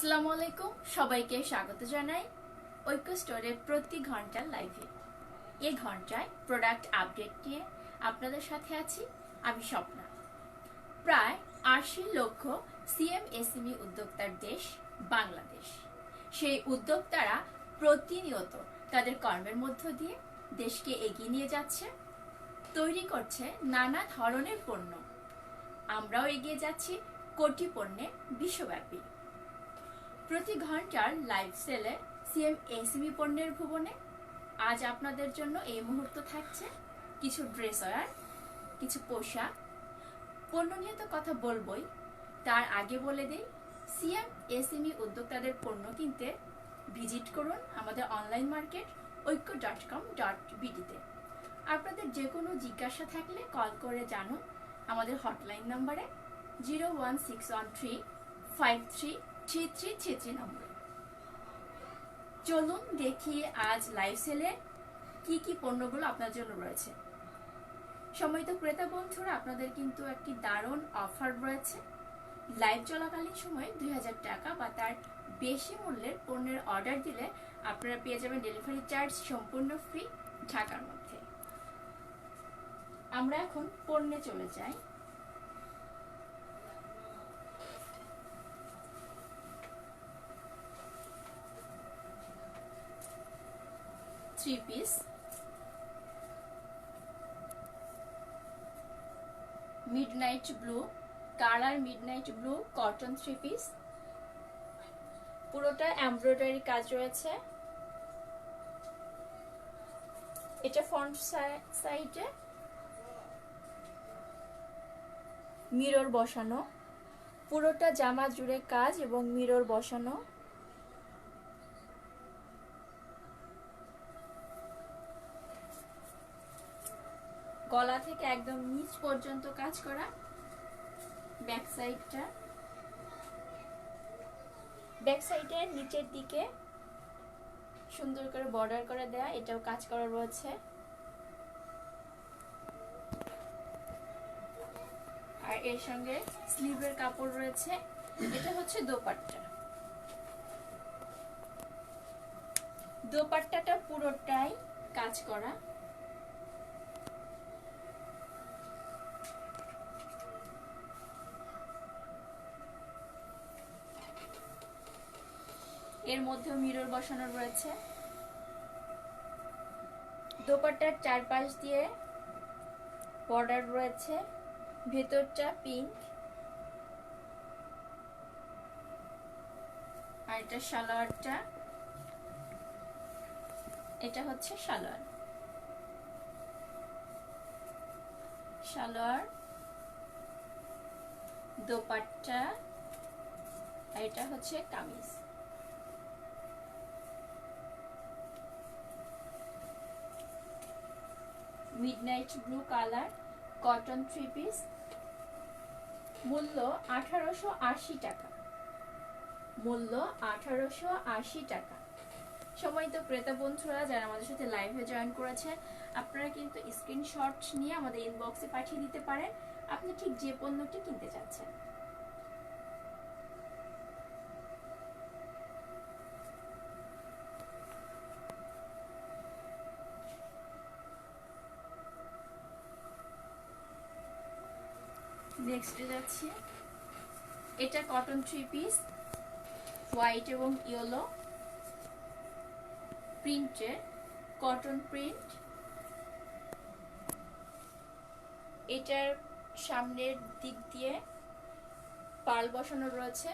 আসসালামু আলাইকুম, সবাইকে স্বাগত জানাই ঐক্য স্টোরের প্রতি ঘণ্টার লাইভে। এই ঘন্টায় প্রোডাক্ট আপডেট নিয়ে আপনাদের সাথে আছি আমি স্বপ্না। প্রায় আশি লক্ষ সিএমএসএমই উদ্যোক্তার দেশ বাংলাদেশ। সেই উদ্যোক্তারা প্রতিনিয়ত তাদের কর্মের মধ্য দিয়ে দেশকে এগিয়ে নিয়ে যাচ্ছে, তৈরি করছে নানা ধরনের পণ্য। আমরাও এগিয়ে যাচ্ছি কোটি পণ্যে বিশ্বব্যাপী। প্রতি ঘণ্টার লাইভ সেলে সিএম এসিবি পণ্যের ভুবনে। আজ আপনাদের জন্য এই মুহূর্ত থাকছে। কিছু ড্রেস ওয়ার কিছু পোশাক। পণ্য নিয়ে তো কথা বলবই। তার আগে বলে দিই সিএম এসএমই উদ্যোক্তাদের পণ্য কিনতে ভিজিট করুন আমাদের online market Aikya dot com dot বিডিতে আপনাদের যে কোনো জিজ্ঞাসা থাকলে কল করে জানুন আমাদের হটলাইন নাম্বারে zero one six one three five three three three three চলুন দেখি আজ লাইভ সেলে কি কি পণ্যগুলো আপনার জন্য রয়েছে। সম্মানিত ক্রেতা বন্ধুরা, আপনাদের কিন্তু একটি দারুণ অফার রয়েছে। লাইভ চলাকালীন সময়ে দুই হাজার টাকা বা তার বেশি মূল্যের পণ্যের অর্ডার দিলে আপনারা পেয়ে যাবেন ডেলিভারি চার্জ সম্পূর্ণ ফ্রি ঢাকার মধ্যে। আমরা এখন পণ্যে চলে যাই। Three piece. Midnight blue colour midnight blue cotton three piece পুরোটা এমব্রয়ডারি কাজ রয়েছে। এটা ফ্রন্ট সাইডে মিরর বসানো। পুরোটা জামা জুড়ে কাজ এবং মিরর বসানো। গলা থেকে একদম নিচ পর্যন্ত কাজ করা ব্যাক সাইডটা ব্যাক সাইডের নিচের দিকে সুন্দর করে বর্ডার করে দেয়া, এটাও কাজ করা রয়েছে। আর এর সঙ্গে স্লিভের কাপড় রয়েছে, এটা হচ্ছে দোপাট্টা। দোপাট্টাটা পুরোটাই কাজ করা। এর মধ্যেও মিরর বসানো রয়েছে। দোপাট্টার চারপাশ দিয়ে বর্ডার রয়েছে। ভেতরটা পিঙ্ক আর এটা সালোয়ারটা। এটা হচ্ছে সালোয়ার। সালোয়ার, দোপাট্টা, আর এটা হচ্ছে kameez. Midnight blue colour cotton three piece মূল্য আঠারোশো আশি টাকা। মূল্য আঠারোশো আশি টাকা। সময়ত ক্রেতা বন্ধুরা, যারা আমাদের সাথে লাইভে জয়েন করেছেন, আপনারা কিন্তু স্ক্রিনশট নিয়ে আমাদের ইনবক্সে পাঠিয়ে দিতে পারেন। আপনি ঠিক যে পণ্যটি কিনতে চাচ্ছেন। নেক্সটে যাচ্ছি। এটা কটন থ্রি পিস হোয়াইট এবং ইয়েলো প্রিন্টের কটন প্রিন্ট এটার সামনের দিক দিয়ে পার্ল বসানো রয়েছে।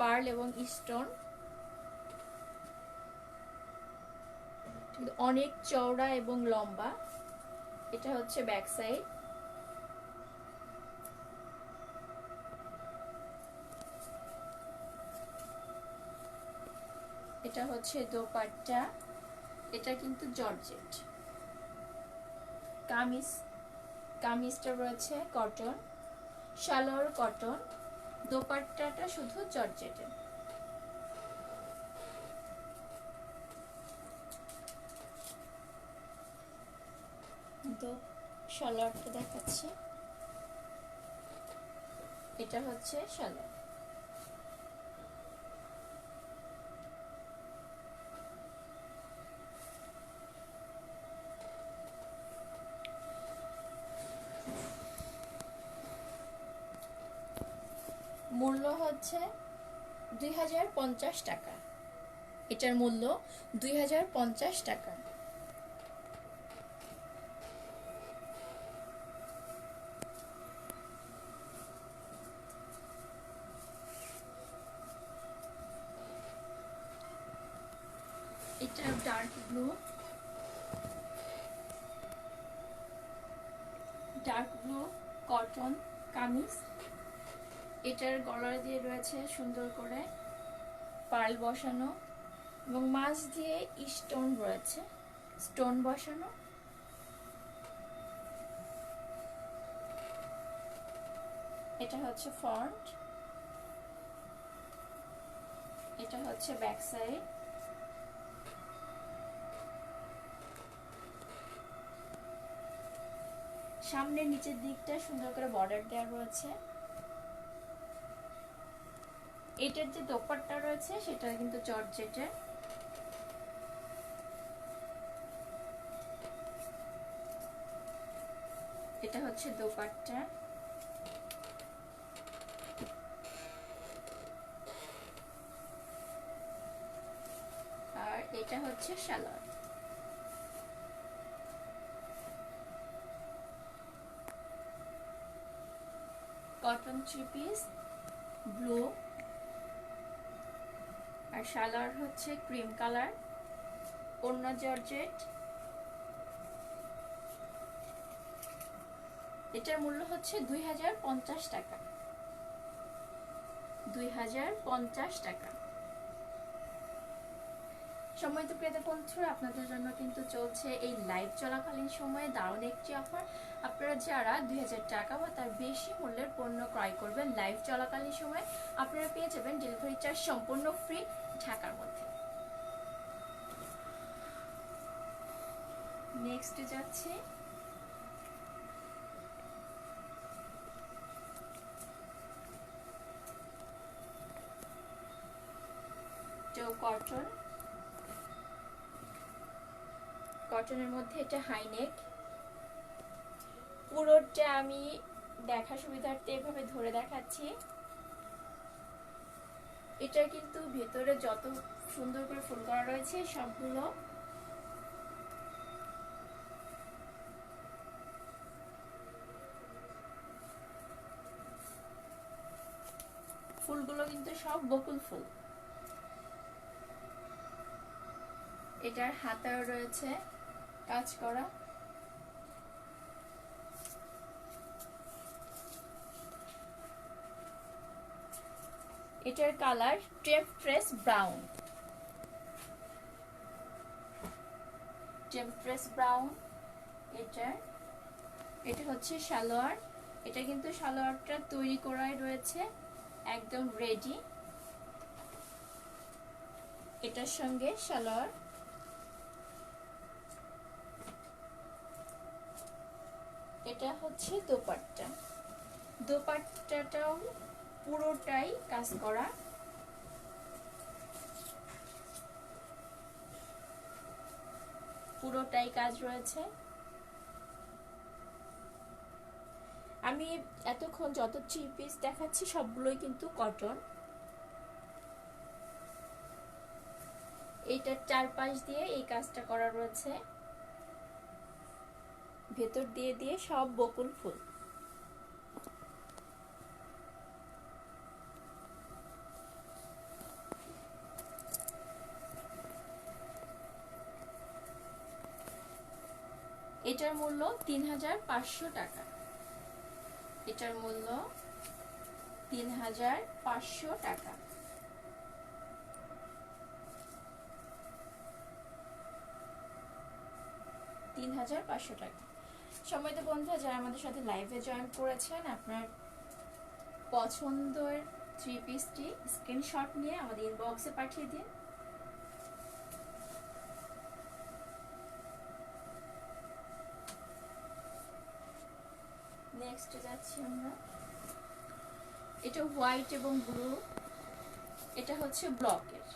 পার্ল এবং স্টোন অনেক চওড়া এবং লম্বা। এটা হচ্ছে ব্যাক সাইড এটা হচ্ছে দোপাট্টা। এটা কিন্তু জর্জেট। কামিজ, কামিজটা রয়েছে কটন সালোয়ার কটন। দোপাট্টাটা শুধু জর্জেটের সালোয়ারটা দেখাচ্ছি। এটা হচ্ছে সালোয়ার মূল্য হচ্ছে দুই হাজার পঞ্চাশ টাকা। এটার মূল্য দুই হাজার পঞ্চাশ টাকা। এটা dark blue dark blue cotton kameez. এটার গলার দিয়ে রয়েছে সুন্দর করে পাল বসানো এবং মাছ দিয়ে স্টোন রয়েছে স্টোন বসানো। এটা হচ্ছে ফ্রন্ট এটা হচ্ছে ব্যাক সাইড সামনে নিচের দিকটা সুন্দর করে বর্ডার দেওয়া রয়েছে। এটার যে দোপাট্টা রয়েছে, সেটা কিন্তু জর্জেটের এটা হচ্ছে দোপাট্টা। আর এটা হচ্ছে salwar cotton three piece, blue. Salwar হচ্ছে ক্রিম কালার অন্য জর্জেট। এটার মূল্য হচ্ছে দুই হাজার পঞ্চাশ টাকা। দুই হাজার পঞ্চাশ টাকা। সময় তো ক্রেতা বন্ধুরা, আপনাদের জন্য কিন্তু চলছে এই লাইভ চলাকালীন সময়ে দারুণ একটি অফার আপনারা যারা দুই হাজার টাকা বা তার বেশি মূল্যের পণ্য ক্রয় করবেন লাইভ চলাকালীন সময়ে, আপনারা পেয়ে যাবেন ডেলিভারি চার্জ সম্পূর্ণ ফ্রি ঢাকার মধ্যে। নেক্সট যাচ্ছে। কটন কটনের মধ্যে এটা হাইনেক পুরোটা আমি দেখা সুবিধার্থে এভাবে ধরে দেখাচ্ছি। এটা কিন্তু ভেতরে যত সুন্দর করে ফুল করা রয়েছে, সবগুলো ফুলগুলো কিন্তু সব বকুল ফুল। এটার হাতাও রয়েছে, কাজ করা। এটার কালার টেম্প্রেস ব্রাউন। টেম্প্রেস ব্রাউন, এটার। এটা হচ্ছে সালোয়ার। এটা কিন্তু সালোয়ারটা তৈরি করাই রয়েছে, একদম রেডি। এটার সঙ্গে সালোয়ার। এটা হচ্ছে দোপাট্টা। দোপাট্টাটাও পুরোটাই কাজ করা। পুরোটাই কাজ রয়েছে। আমি এতক্ষণ যত থ্রি পিস দেখাচ্ছি, সবগুলোই কিন্তু কটন এইটার চারপাশ দিয়ে এই কাজটা করা রয়েছে। ভেতর দিয়ে দিয়ে সব বকুল ফুল এটার মূল্য তিন হাজার পাঁচশো টাকা। এটার মূল্য তিন হাজার পাঁচশো টাকা। তিন হাজার পাঁচশো টাকা। সময় তো বন্ধুরা যারা আমাদের সাথে লাইভে জয়েন করেছেন, আপনার পছন্দের থ্রি পিসটি স্ক্রিনশট নিয়ে আমাদের ইনবক্সে পাঠিয়ে দিন। নেক্সট যাচ্ছি আমরা। এটা হোয়াইট এবং ব্লু এটা হচ্ছে ব্লকের।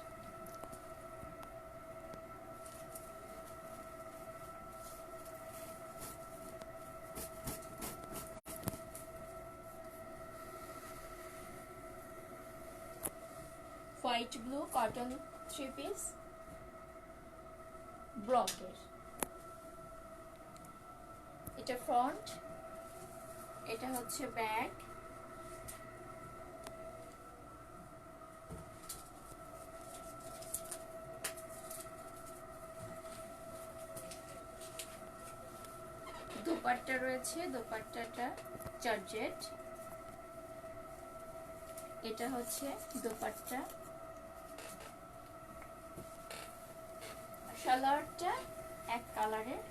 Light blue cotton three piece ব্লকের। এটা ফ্রন্ট এটা হচ্ছে ব্যাগ। দোপাট্টা রয়েছে, দোপাট্টাটা জর্জেট এটা হচ্ছে দোপাট্টা। সালোয়ারটা এক কালারের।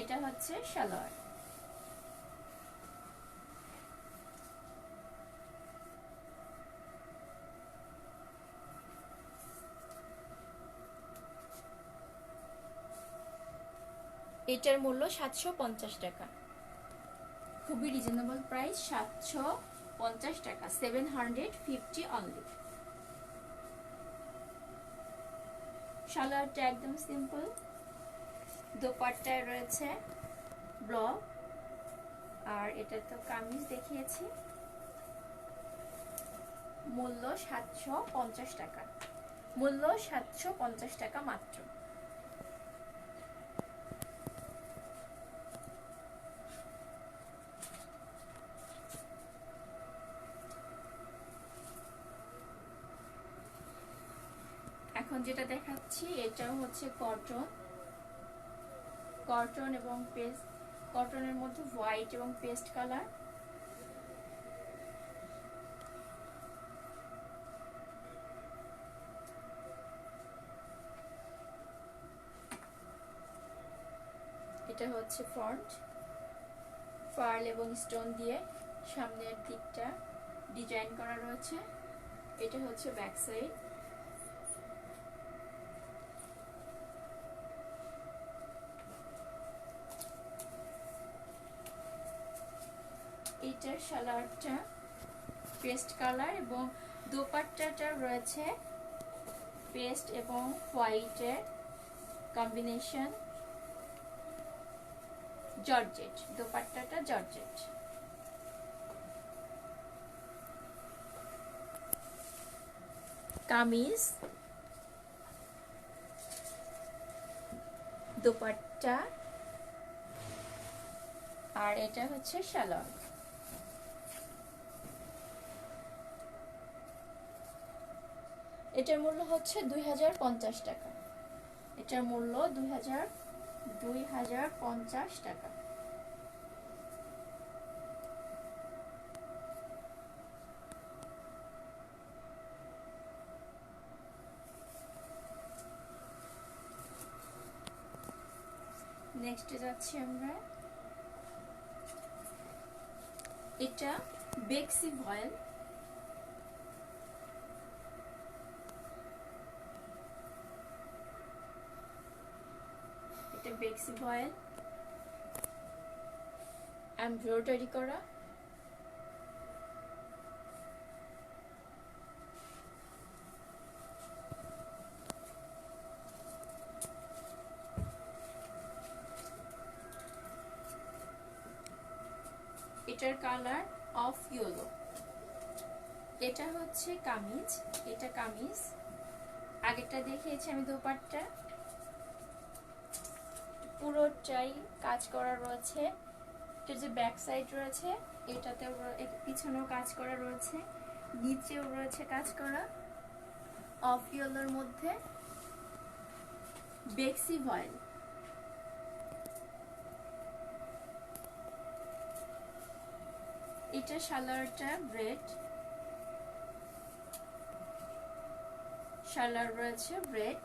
এটা হচ্ছে সালোয়ার। এটার মূল্য সাতশো পঞ্চাশ টাকা। খুবই রিজনেবল প্রাইস সাতশো পঞ্চাশ টাকা সেভেন হান্ড্রেড ফিফটি অনলি সালোয়ারটা একদম সিম্পল দোপাট্টায় রয়েছে ব্লক, আর এটা তো কামিজ দেখিয়েছি। মূল্য সাতশো পঞ্চাশ টাকা, মূল্য সাতশো পঞ্চাশ টাকা মাত্র এখন যেটা দেখাচ্ছি এটাও হচ্ছে কটন কটন এবং পেস্ট কটনের মধ্যে হোয়াইট এবং পেস্ট কালার। এটা হচ্ছে ফ্রন্ট। পার্ল এবং স্টোন দিয়ে সামনের দিকটা ডিজাইন করা রয়েছে। এটা হচ্ছে ব্যাক সাইড। এইটার সালোয়ারটা পেস্ট কালার এবং দোপাট্টাটা রয়েছে পেস্ট এবং হোয়াইটের কম্বিনেশন জর্জেট, দোপাট্টাটা জর্জেট। কামিজ, দোপাট্টা, আর এটা হচ্ছে সালোয়ার এটার মূল্য হচ্ছে দুই হাজার পঞ্চাশ টাকা। এটার মূল্য দুই হাজার দুই হাজার পঞ্চাশ টাকা। নেক্সটে যাচ্ছি আমরা। এটা বেক্সি ভয়েল এটা বেক্সি ভয়েল এমব্রয়ডারি করা। এটার কালার অফ ইয়েলো। এটা হচ্ছে কামিজ, এটা কামিজ। আগেরটা দেখিয়েছি আমি দোপাট্টা। পুরোটাই কাজ করা রয়েছে, এটার যে ব্যাক সাইড রয়েছে, এটাতেও পিছনেও কাজ করা রয়েছে, নিচেও রয়েছে কাজ করা অফ ইয়েলোর মধ্যে বেক্সি ভয়েল। এটা সালোয়ারটা রেড সালোয়ার রয়েছে রেড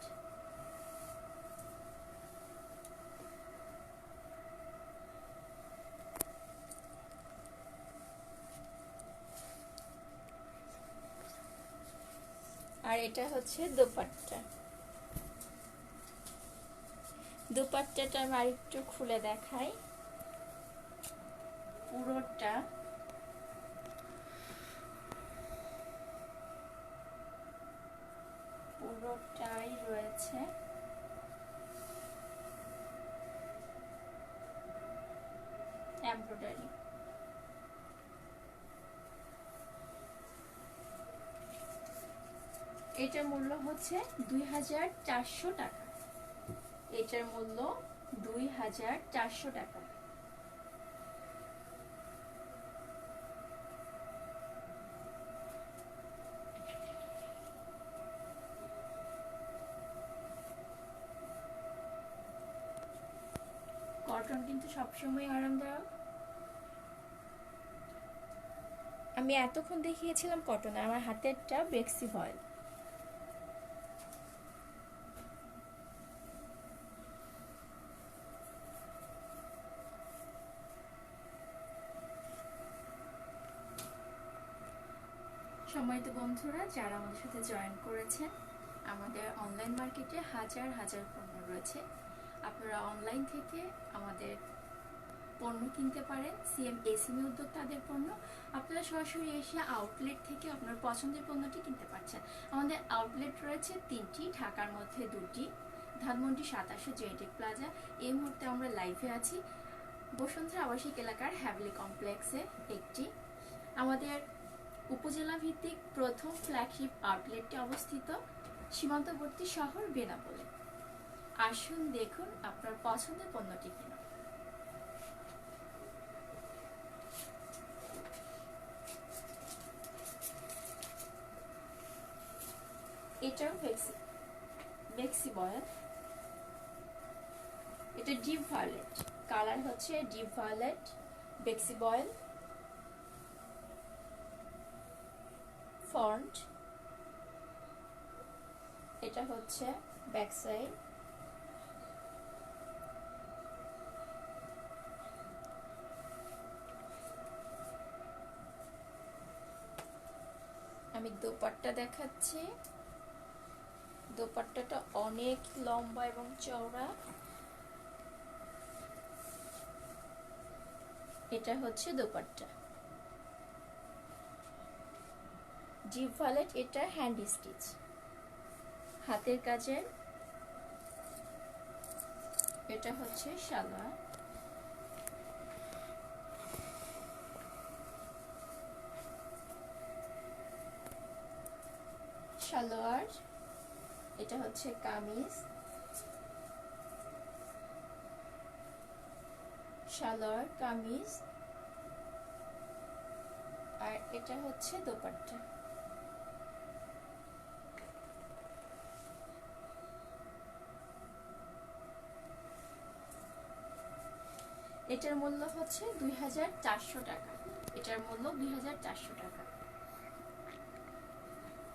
আর এটা হচ্ছে দোপাট্টা। দোপাট্টাটা আমি একটু খুলে দেখাই। পুরোটা। পুরোটাই রয়েছে। এমব্রয়ডারি। এটার মূল্য হচ্ছে দুই হাজার চারশো টাকা। এটার মূল্য দুই হাজার চারশো টাকা। কটন কিন্তু সবসময় আরামদায়ক। আমি এতক্ষণ দেখিয়েছিলাম কটন আমার হাতেরটা বেক্সি ভয়েল সম্মানিত বন্ধুরা, যারা আমাদের সাথে জয়েন করেছেন, আমাদের অনলাইন মার্কেটে হাজার হাজার পণ্য রয়েছে। আপনারা অনলাইন থেকে আমাদের পণ্য কিনতে পারেন সিএম এসিমি উদ্যোক্তাদের পণ্য। আপনারা সরাসরি এসে আউটলেট থেকে আপনার পছন্দের পণ্যটি কিনতে পারছেন। আমাদের আউটলেট রয়েছে তিনটি, ঢাকার মধ্যে দুটি, ধানমন্ডি সাতাশে জেনেটিক প্লাজা। এই মুহূর্তে আমরা লাইভে আছি। বসুন্ধরা আবাসিক এলাকার হ্যাভলি কমপ্লেক্সে একটি। আমাদের উপজেলা ভিত্তিক প্রথম ফ্ল্যাগশিপ আউটলেটটি অবস্থিত সীমান্তবর্তী শহর বেনাপোলে। আসুন দেখুন আপনার পছন্দের পণ্যটি কিনা। এটাও ভেক্সি ভেক্সি বয়েল। এটা ডিপ ভায়োলেট। কালার হচ্ছে ডিপ ভায়োলেট বেক্সি বয়েল। ফন্ট, এটা হচ্ছে ব্যাক সাইড আমি দোপাট্টা দেখাচ্ছি। দোপাট্টাটা অনেক লম্বা এবং চওড়া। এটা হচ্ছে দোপাট্টা। জিপ ভ্যালেট এটা হ্যান্ড স্টিচ। হাতের কাজের, এটা হচ্ছে সালোয়ার সালোয়ার, এটা হচ্ছে কামিজ। সালোয়ার, কামিজ। আর এটা হচ্ছে দোপাট্টা। এটার মূল্য হচ্ছে দুই হাজার চারশো টাকা। এটার মূল্য দুই হাজার চারশো টাকা।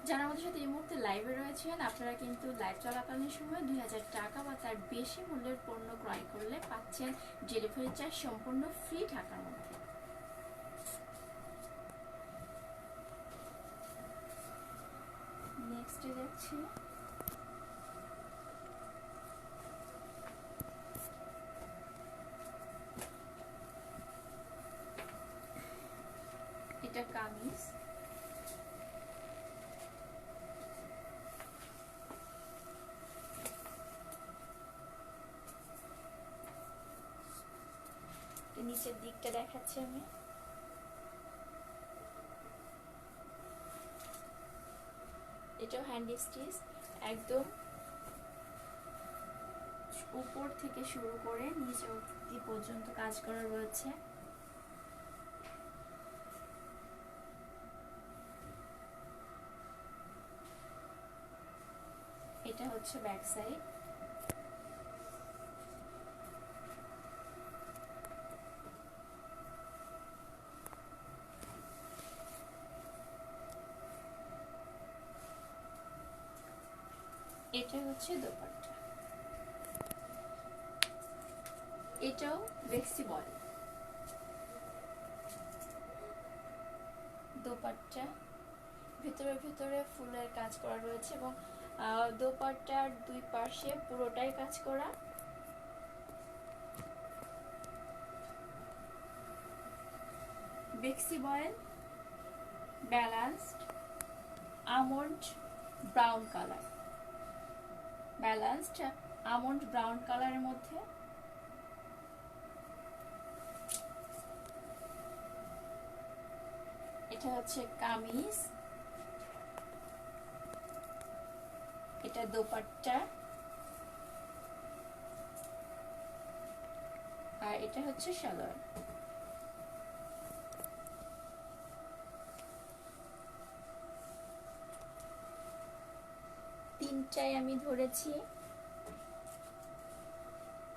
যারা আমাদের সাথে এই মুহূর্তে লাইভে রয়েছেন, আপনারা কিন্তু লাইভ চলাকালীন সময় দুই হাজার টাকা বা তার বেশি মূল্যের পণ্য ক্রয় করলে পাচ্ছেন ডেলিভারি চার্জ সম্পূর্ণ ফ্রি ঢাকার মধ্যে। নেক্সট দেখছি এটা কামিজ নিচের দিকটা দেখাচ্ছি আমি। এটাও হ্যান্ড স্টিচ একদম উপর থেকে শুরু করে নিচে অবধি পর্যন্ত কাজ করা রয়েছে। এটা হচ্ছে ব্যাক সাইড এটা হচ্ছে দোপাট্টা। এটাও বেক্সি বল। দোপাট্টা ভেতরে ভেতরে ফুলের কাজ করা রয়েছে এবং দোপাট্টার দুই পাশে পুরোটাই কাজ করা। বেক্সি voile balanced, almond, brown colour. Balanced almond brown কালারের মধ্যে। এটা হচ্ছে কামিজ। এটা দোপাট্টা। আর এটা হচ্ছে সালোয়ার। তিনটায় আমি ধরেছি।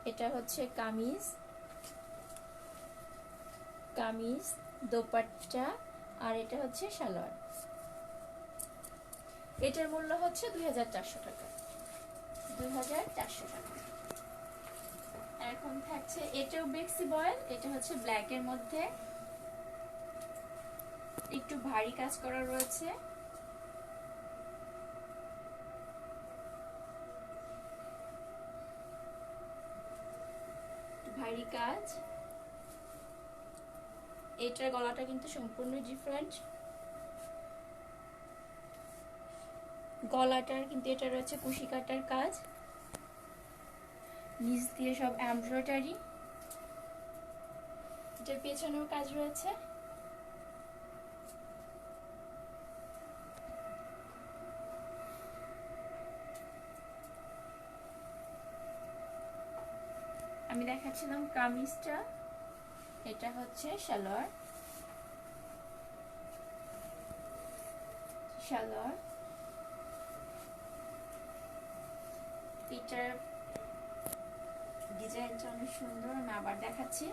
এটা হচ্ছে কামিজ কামিজ, দোপাট্টা, আর এটা হচ্ছে সালোয়ার। এটার মূল্য হচ্ছে দুই হাজার চারশো টাকা। দুই হাজার চারশো টাকা। এখন থাকছে এটাও বেক্সি বয়েল, এটা হচ্ছে ব্ল্যাক এর মধ্যে। একটু ভারী কাজ করা রয়েছে। ভারী কাজ। এটার গলাটা কিন্তু সম্পূর্ণ ডিফারেন্ট গলাটার কিন্তু এটা রয়েছে কুশি কাটার কাজ। নিচ দিয়ে সব এমব্রয়ডারি এটার পেছনেও কাজ রয়েছে আমি দেখাচ্ছিলাম কামিজটা। এটা হচ্ছে সালোয়ার। সালোয়ার। এটার ডিজাইনটা অনেক সুন্দর, আমি আবার দেখাচ্ছি।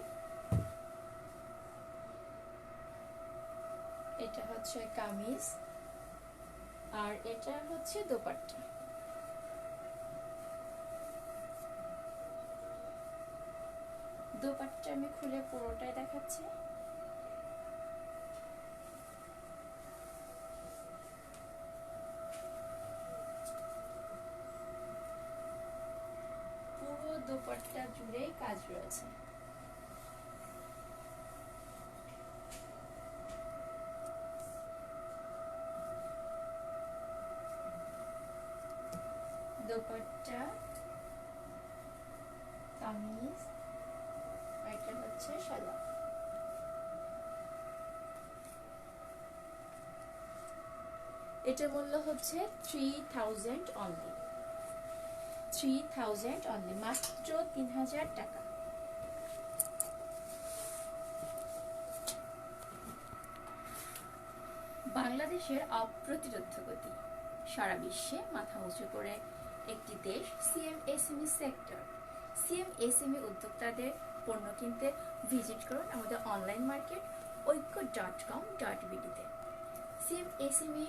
এটা হচ্ছে কামিজ। আর এটা হচ্ছে দোপাট্টা। দোপাট্টা আমি খুলে পুরোটাই দেখাচ্ছি। পুরো দোপাট্টা জুড়েই কাজ রয়েছে। দোপাট্টা কামিজ এটা হচ্ছে সালোয়ার এটার মূল্য হচ্ছে three thousand only three thousand only মাত্র তিন হাজার টাকা। বাংলাদেশের অপ্রতিরোধ গতি। সারা বিশ্বে মাথা উঁচু করে একটি দেশ সিএমএসএমই সেক্টর সিএমএসএমই উদ্যোক্তাদের পণ্য কিনতে ভিজিট করুন আমাদের online market Aikya dot com dot বিডিতে CMSME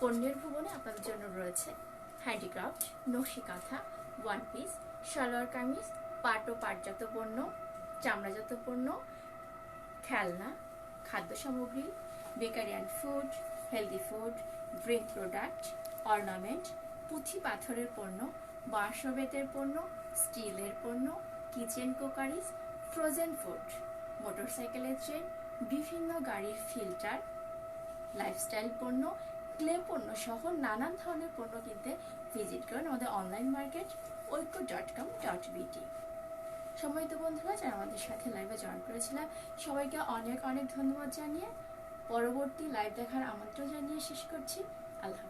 পণ্যের ভুবনে আপনাদের জন্য রয়েছে হ্যান্ডিক্রাফট নকশি কাঁথা ওয়ান পিস সালোয়ার কামিজ পাট ও পাটজাত পণ্য, চামড়াজাত পণ্য, খেলনা, খাদ্য সামগ্রী bakery and food healthy food green product ornament পুঁথি পাথরের পণ্য বাঁশবেতের পণ্য স্টিলের পণ্য কিচেন কোকারিজ ফ্রোজেন ফুড, মোটরসাইকেলের চেন, বিভিন্ন গাড়ির ফিল্টার, লাইফস্টাইল পণ্য, ক্লে পণ্য সহ নানান ধরনের পণ্য কিনতে ভিজিট করুন আমাদের online market, Aikya dot com dot BT সম্মানিত বন্ধুরা, যারা আমাদের সাথে লাইভে জয়েন করেছিলাম, সবাইকে অনেক অনেক ধন্যবাদ জানিয়ে পরবর্তী লাইভ দেখার আমন্ত্রণ জানিয়ে শেষ করছি। আল্লাহ